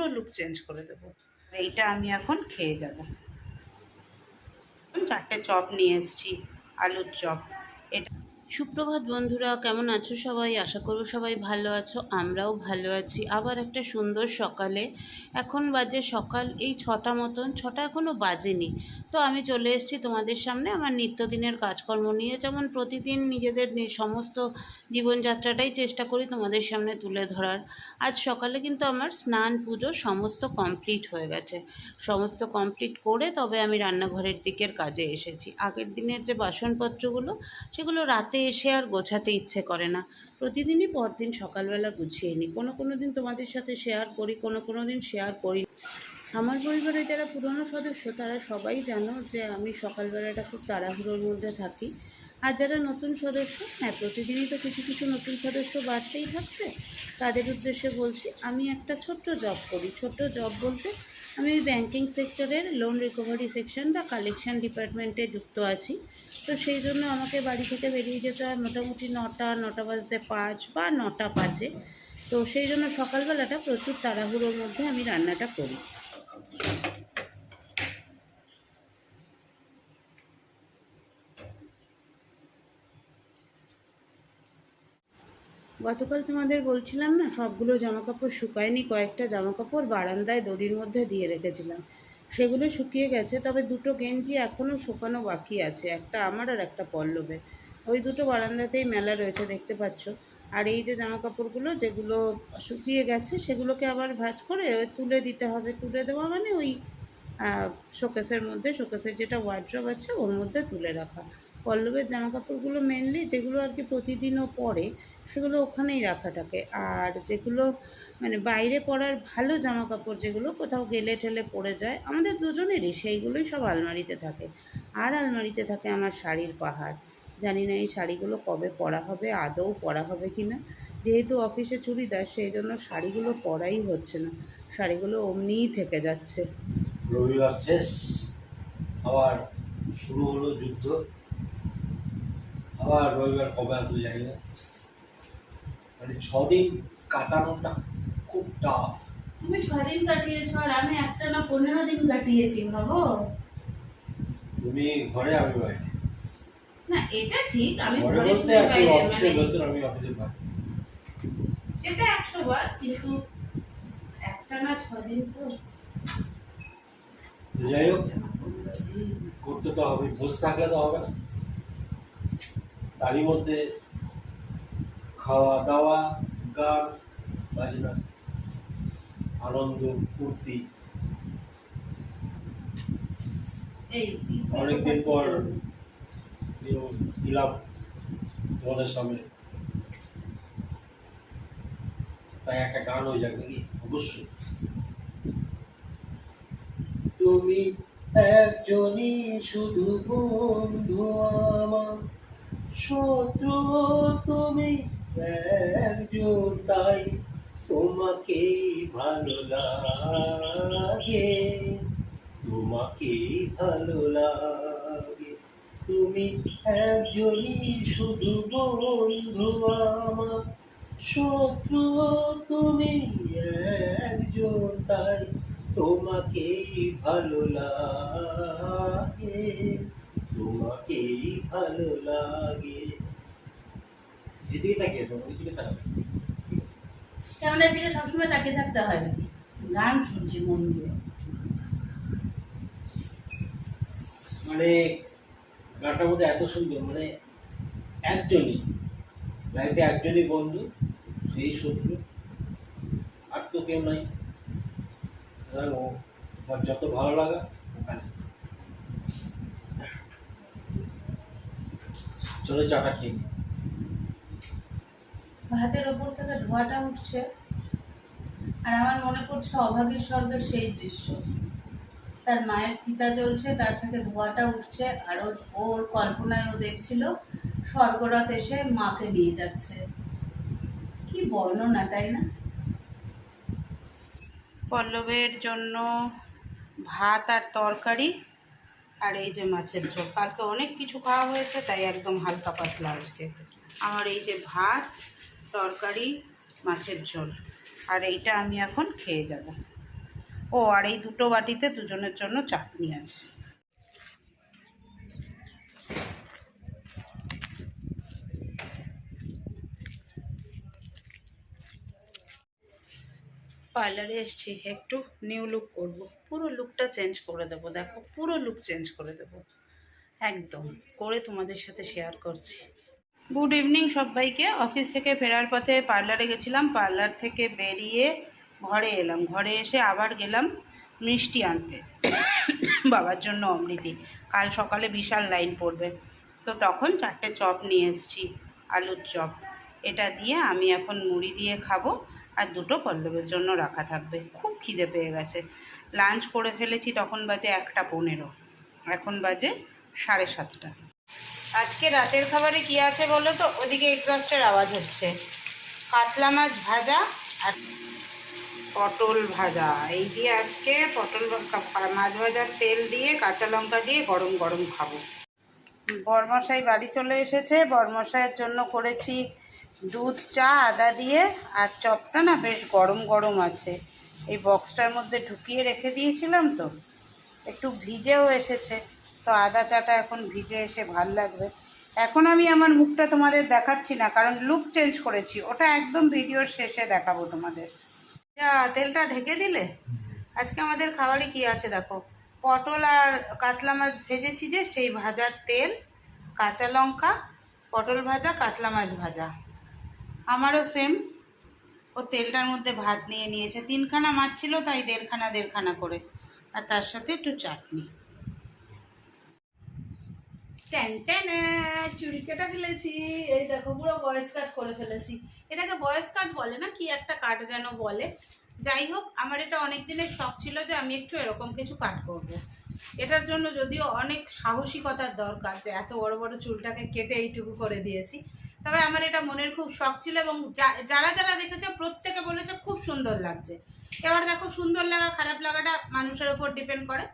পুরো look change করে দেবো। এইটা আমি এখন খেয়ে যাব। চারটে চপ নিয়ে এসেছি, আলুর চপ। সুপ্রভাত বন্ধুরা, কেমন আছো সবাই? আশা করব সবাই ভালো আছো, আমরাও ভালো আছি। আবার একটা সুন্দর সকালে। এখন বাজে সকাল এই ছটা মতন, ছটা এখনও বাজেনি। তো আমি চলে এসেছি তোমাদের সামনে আমার নিত্যদিনের কাজকর্ম নিয়ে। যেমন প্রতিদিন নিজেদের সমস্ত জীবনযাত্রাটাই চেষ্টা করি তোমাদের সামনে তুলে ধরার। আজ সকালে কিন্তু আমার স্নান, পুজো সমস্ত কমপ্লিট হয়ে গেছে। সমস্ত কমপ্লিট করে তবে আমি রান্নাঘরের দিকের কাজে এসেছি। আগের দিনের যে বাসনপত্রগুলো, সেগুলো রাতে এসে আর গোছাতে ইচ্ছে করে না। প্রতিদিনই পরদিন সকালবেলা গুছিয়ে নিই কোনো কোনো দিন তোমাদের সাথে শেয়ার করি, কোনো কোনো দিন শেয়ার করি আমার পরিবারের যারা পুরনো সদস্য, তারা সবাই জানো যে আমি সকালবেলাটা খুব তাড়াহুড়োর মধ্যে থাকি। আর যারা নতুন সদস্য হ্যাঁ প্রতিদিনই তো কিছু কিছু নতুন সদস্য বাড়তেই থাকছে। তাদের উদ্দেশ্যে বলছি, আমি একটা ছোট্ট জব করি। ছোট্ট জব বলতে আমি ওই ব্যাঙ্কিং সেক্টরের লোন রিকভারি সেকশন বা কালেকশন ডিপার্টমেন্টে যুক্ত আছি। তো সেই জন্য আমাকে বাড়ি থেকে বেরিয়ে যেতে হয় মোটামুটি নটা নটা বাজতে পাঁচ বা নটা পাঁচে। তো সেই জন্য সকালবেলাটা প্রচুর তাড়াহুড়োর মধ্যে আমি রান্নাটা করি। গতকাল তোমাদের বলছিলাম না, সবগুলো জামাকাপড় শুকায়নি, কয়েকটা জামাকাপড় বারান্দায় দড়ির মধ্যে দিয়ে রেখেছিলাম। সেগুলো শুকিয়ে গেছে, তবে দুটো গেঞ্জি এখনও শুকানো বাকি আছে, একটা আমার আর একটা পল্লবের ওই দুটো বারান্দাতেই মেলা রয়েছে, দেখতে পাচ্ছ। আর এই যে জামা কাপড়গুলো যেগুলো শুকিয়ে গেছে, সেগুলোকে আবার ভাজ করে তুলে দিতে হবে। তুলে দেওয়া মানে ওই শোকেসের মধ্যে, শোকেসের যেটা ওয়ার্ড্রব আছে, ওর মধ্যে তুলে রাখা। পল্লবের জামা কাপড়গুলো মেনলি যেগুলো আর কি প্রতিদিনও পরে, সেগুলো ওখানেই রাখা থাকে। আর যেগুলো মানে বাইরে পরার ভালো জামা কাপড় যেগুলো, কোথাও গেলে ঠেলে পড়ে যায়, আমাদের দুজনেরই সেইগুলোই সব আলমারিতে থাকে। আর আলমারিতে থাকে আমার শাড়ির পাহাড়। জানি না এই শাড়িগুলো কবে পরা হবে, আদৌ পরা হবে কি না যেহেতু অফিসে চুড়িদার সেই জন্য শাড়িগুলো পরাই হচ্ছে না। শাড়িগুলো অমনিই থেকে যাচ্ছে। রবিবার শেষ। আবার শুরু হলো যুদ্ধ। আবার রবিবার কবে আসবে জানি না। মানে ছদিন কাটানোটা খুব টাফ তুমি ছদিন কাটিয়েছো আর আমি একটা না পনেরো দিন কাটিয়েছি ভাবো। তুমি ঘরে আমি বাইরে না এটা ঠিক আমি ঘরে বলতে অফিসের মানে ভেতর আমি অফিসের বাইরে সেটা একশো বার কিন্তু একটা না ছদিন তো। যাই হোক করতে তো হবে বসে থাকলে তো হবে না। তারই মধ্যে খাওয়া দাওয়া গান বাজনা আনন্দ ফুর্তি। এই অনেকদিন পর দিলাম তোমাদের সামনে। তাই একটা গান হয়ে যাক নাকি? অবশ্যই। তুমি একজনই শুধু বন্ধু আমার। শত্রু, তুমি তাই তোমাকে ভালো লাগে। তোমাকে ভালো লাগে। তুমি একজনই শুধু বন্ধু আমার। শত্রু, তুমি একজন, তাই তোমাকে ভালো লাগে। তোমাকে ভালো লাগে। যেদিকে তাকিয়ে তোমার দিকে তাকাবে ক্যামেরার দিকে সবসময় তাকিয়ে থাকতে হয় নাকি? গান শুনছি মন দিয়ে। মানে গানটার মধ্যে এত সুন্দর মানে একজনই লাইফে একজনই বন্ধু সেই শত্রু আর তো কেউ নাই। যত ভালো লাগা ওখানে। চলো চাটা খেয়ে নিই। ভাতের ওপর থেকে ধোঁয়াটা উঠছে। আর আমার মনে পড়ছে অভাগীর স্বর্গের সেই দৃশ্য। তার মায়ের চিতা জ্বলছে তার থেকে ধোঁয়াটা উঠছে আর ওর কল্পনায় ও দেখছিল স্বর্গরথ এসে মাকে নিয়ে যাচ্ছে। কি বর্ণনা তাই না? পল্লবের জন্য ভাত আর তরকারি আর এই যে মাছের ঝোল, কালকে অনেক কিছু খাওয়া হয়েছে, তাই একদম হালকা পাতলা আজকে। আমার এই যে ভাত, তরকারি, মাছের ঝোল, আর এইটা আমি এখন খেয়ে যাব। ও, আর এই দুটো বাটিতে দুজনের জন্য চাটনি আছে। পার্লারে এসছি, একটু নিউ লুক করব। পুরো লুকটা চেঞ্জ করে দেবো, দেখো, পুরো লুক চেঞ্জ করে দেবো। একদম, করে তোমাদের সাথে শেয়ার করছি। গুড ইভিনিং সবাইকে। অফিস থেকে ফেরার পথে পার্লারে গেছিলাম। পার্লার থেকে বেরিয়ে ঘরে এলাম। ঘরে এসে আবার গেলাম মিষ্টি আনতে। বাবার জন্য অমৃতি। কাল সকালে বিশাল লাইন পড়বে। তো তখন চারটে চপ নিয়ে এসছি, আলুর চপ। এটা দিয়ে আমি এখন মুড়ি দিয়ে খাব। আর দুটো পল্লবের জন্য রাখা থাকবে। খুব খিদে পেয়ে গেছে। লাঞ্চ করে ফেলেছি তখন বাজে একটা পনেরো। এখন বাজে সাড়ে সাতটা। আজকে রাতের খাবারে কি আছে বলো তো? ওদিকে এক্সস্টের আওয়াজ হচ্ছে। কাতলা মাছ ভাজা আর পটল ভাজা। এই দিয়ে আজকে পটল মাছ ভাজার তেল দিয়ে কাঁচা লঙ্কা দিয়ে গরম গরম খাব। বরমশাই বাড়ি চলে এসেছে। বরমশাইয়ের জন্য করেছি দুধ, চা, আদা দিয়ে আর চপটা না বেশ গরম গরম আছে। এই বক্সটার মধ্যে ঢুকিয়ে রেখে দিয়েছিলাম তো। একটু ভিজেও এসেছে। তো আদা চাটা এখন ভিজে এসে ভালো লাগবে। এখন আমি আমার মুখটা তোমাদের দেখাচ্ছি না, কারণ লুক চেঞ্জ করেছি। ওটা একদম ভিডিওর শেষে দেখাবো তোমাদের। যা, তেলটা ঢেকে দিলে? আজকে আমাদের খাবারে কি আছে দেখো? পটল আর কাতলা মাছ ভেজেছি যে, সেই ভাজার তেল, কাঁচা লঙ্কা, পটল ভাজা, কাতলা মাছ ভাজা। আমারও সেম ও তেলটার মধ্যে ভাত নিয়ে নিয়েছে। তিনখানা মাছ ছিল তাই দেড়খানা দেড়খানা করে। আর তার সাথে একটু চাটনি। চুড়ি কেটে ফেলেছি। এই দেখো, পুরো কাট করে ফেলেছি। এটাকে বয়েস কাট বলে না, কি একটা কাট যেন বলে। যাই হোক, আমার এটা অনেক দিনের শখ ছিল যে আমি একটু এরকম কিছু কাট করব। এটার জন্য যদিও অনেক সাহসিকতার দরকার যে এত বড় বড় চুলটাকে কেটে এইটুকু করে দিয়েছি। তবে আমার এটা মনের খুব শখ ছিল এবং যারা যারা দেখেছে প্রত্যেকে বলেছে খুব সুন্দর লাগছে। এবার দেখো সুন্দর লাগা, খারাপ লাগাটা মানুষের ওপর ডিপেন্ড করে।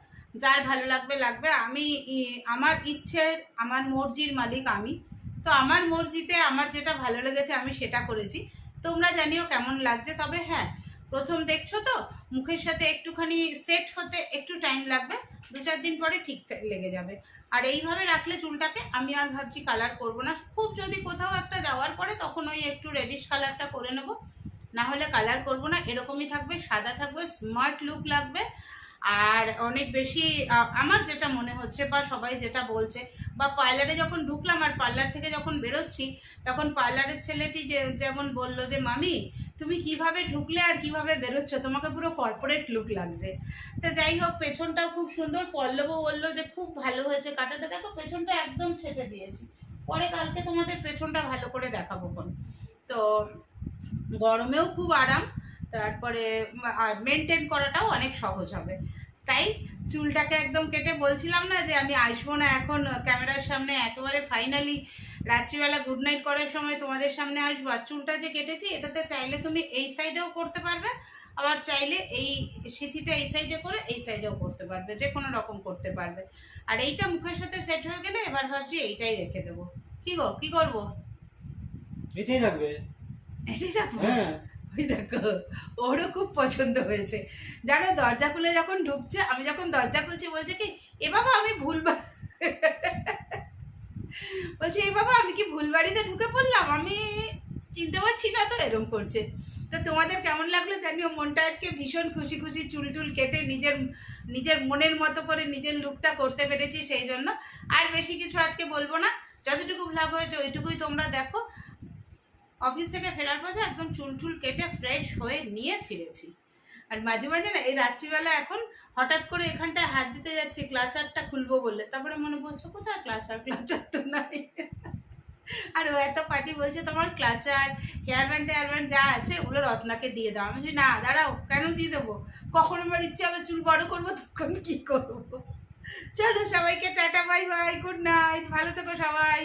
যার ভালো লাগবে লাগবে। আমি আমার ইচ্ছের, আমার মর্জির মালিক আমি। তো আমার মর্জিতে আমার যেটা ভালো লেগেছে আমি সেটা করেছি। তোমরা জানিও কেমন লাগছে। তবে হ্যাঁ প্রথম দেখছ তো, মুখের সাথে একটুখানি সেট হতে একটু টাইম লাগবে। দু চার দিন পরে ঠিক লেগে যাবে। আর এইভাবে রাখলে চুলটাকে আমি আর ভাবছি কালার করব না। খুব যদি কোথাও একটা যাওয়ার পরে তখন ওই একটু রেডিশ কালারটা করে নেব। না হলে কালার করব না। এরকমই থাকবে, সাদা থাকবে স্মার্ট লুক লাগবে। আর অনেক বেশি আমার যেটা মনে হচ্ছে বা সবাই যেটা বলছে, বা পার্লারে যখন ঢুকলাম আর পার্লার থেকে যখন বেরোচ্ছি, তখন পার্লারের ছেলেটি যে, যেমন বলল যে, মামি তুমি কীভাবে ঢুকলে আর কীভাবে বেরোচ্ছ? তোমাকে পুরো কর্পোরেট লুক লাগছে। তো যাই হোক, পেছনটাও খুব সুন্দর। পল্লবও বলল যে খুব ভালো হয়েছে কাটাটা। দেখো, পেছনটা একদম ছেটে দিয়েছি। পরে কালকে তোমাদের পেছনটা ভালো করে দেখাবো কোন তো গরমেও খুব আরাম। তারপরে আর মেনটেন করাটাও অনেক সহজ হবে। তাই চুলটাকে একদম কেটে বলছিলাম না যে আমি আসব না এখন। ক্যামেরার সামনে একেবারে ফাইনালি রাত্রিবেলা গুড নাইট করার সময় তোমাদের সামনে আসব। আর চুলটা যে কেটেছি এটাতে চাইলে তুমি এই সাইডেও করতে পারবে আবার চাইলে এই সিথিটা এই সাইডে করে এই সাইডেও করতে পারবে যে কোনো রকম করতে পারবে। আর এইটা মুখের সাথে সেট হয়ে গেলে এবার ভাবছি এইটাই রেখে দেবো। কি গো কি করব? এটাই রাখবে এটাই রাখব হ্যাঁ। ওই দেখো ওরও খুব পছন্দ হয়েছে। জানো দরজা খুলে যখন ঢুকছে আমি যখন দরজা খুলছি বলছে কি এ বাবা আমি ভুল বা- বলছে, এই বাবা, আমি কি ভুল বাড়িতে ঢুকে পড়লাম? আমি চিনতে পারছি না তো। এরম করছে। তো তোমাদের কেমন লাগল জানিও? মনটা আজকে ভীষণ খুশি খুশি, চুল টুল কেটে নিজের নিজের মনের মতো করে নিজের লুকটা করতে পেরেছি সেই জন্য। আর বেশি কিছু আজকে বলব না। যতটুকু ভ্লগ হয়েছে, ওইটুকুই তোমরা দেখো। অফিস থেকে ফেরার পথে একদম চুল টুল কেটে ফ্রেশ হয়ে নিয়ে ফিরেছি। আর মাঝে মাঝে না, এই রাত্রিবেলা এখন হঠাৎ করে এখানটায় হাত দিতে যাচ্ছে, ক্লাচারটা খুলবো বললে। তারপরে মনে পড়ছে, কোথায় ক্লাচার? ক্লাচার তো নাই। আর ও এত পাজি বলছে, তোমার clutcher hair band hair band যা আছে, ওগুলো রত্নাকে দিয়ে দাও। আমি না, দাঁড়াও, কেন দিয়ে দেবো? কখন আমার ইচ্ছে হবে চুল বড় করব, তখন কি করব? চলো সবাইকে tata, bye bye, good night, ভালো থেকো সবাই।